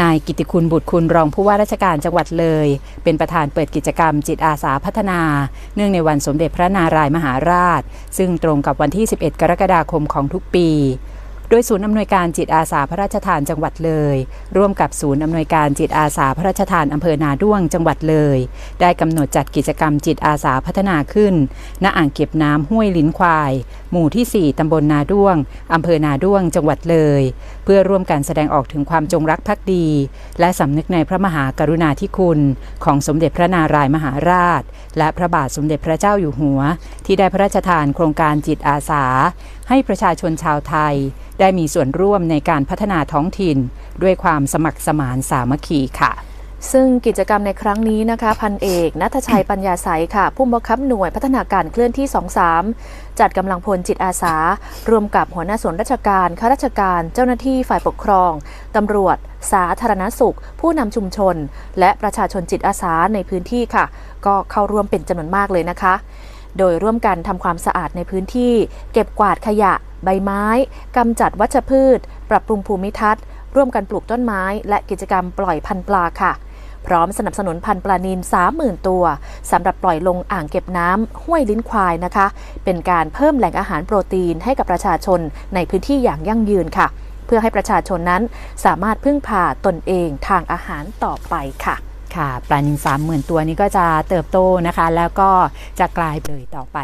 นายกิติคุณบุตรคุณรองผู้ว่าราชการจังหวัดเลย เป็นประธานเปิดกิจกรรมจิตอาสาพัฒนา เนื่องในวันสมเด็จพระนารายมหาราช ซึ่งตรงกับวันที่ 11 กรกฎาคมของทุกปี ดยศูนย์อำนวยการจิตอาสาพระราชทานจังหวัดเลย ร่วมกับศูนย์อำนวยการจิตอาสาพระราชทานอำเภอนาด้วงจังหวัดเลย ได้กำหนดจัดกิจกรรมจิตอาสาพัฒนาขึ้น ณ อ่างเก็บน้ำห้วยลิ้นควาย หมู่ที่ 4 ตำบลนาด้วงอำเภอนาด้วงจังหวัดเลย เพื่อร่วมกันแสดงออกถึงความจงรักภักดี และสำนึกในพระมหากรุณาธิคุณ ของสมเด็จพระนารายมหาราช และพระบาทสมเด็จพระเจ้าอยู่หัว ที่ได้พระราชทานโครงการจิตอาสา ให้ประชาชนชาวไทย ได้มีส่วนร่วมในการพัฒนาท้องถิ่น ด้วยความสมัครสมานสามัคคีค่ะซึ่งกิจกรรมในครั้งนี้นะคะ พันเอกนัทชัยปัญญาใสค่ะ ผู้บังคับหน่วยพัฒนาการเคลื่อนที่ 23 จัดกำลังพลจิตอาสา รวมกับหัวหน้าส่วนราชการข้าราชการ เจ้าหน้าที่ฝ่ายปกครองตำรวจ สาธารณสุข ผู้นำชุมชน และประชาชนจิตอาสาในพื้นที่ค่ะ ก็เข้าร่วมเป็นจำนวนมากเลยนะคะ โดยร่วมกันทำความสะอาดในพื้นที่ เก็บกวาดขยะ ใบไม้กำจัดวัชพืช ปรับปรุงภูมิทัศน์ ร่วมกันปลูกต้นไม้ และกิจกรรมปล่อยพันธุ์ปลาค่ะ พร้อมสนับสนุนพันธุ์ปลานิล30,000 ตัวสำหรับปล่อยลงอ่างเก็บน้ำห้วยลิ้นควายนะคะ เป็นการเพิ่มแหล่งอาหารโปรตีนให้กับประชาชนในพื้นที่อย่างยั่งยืนค่ะ เพื่อให้ประชาชนนั้นสามารถพึ่งพาตนเองทางอาหารต่อไปค่ะ ค่ะปลานิลสามหมื่นตัวนี้ก็จะเติบโตนะคะ แล้วก็จะกลายเลยต่อไป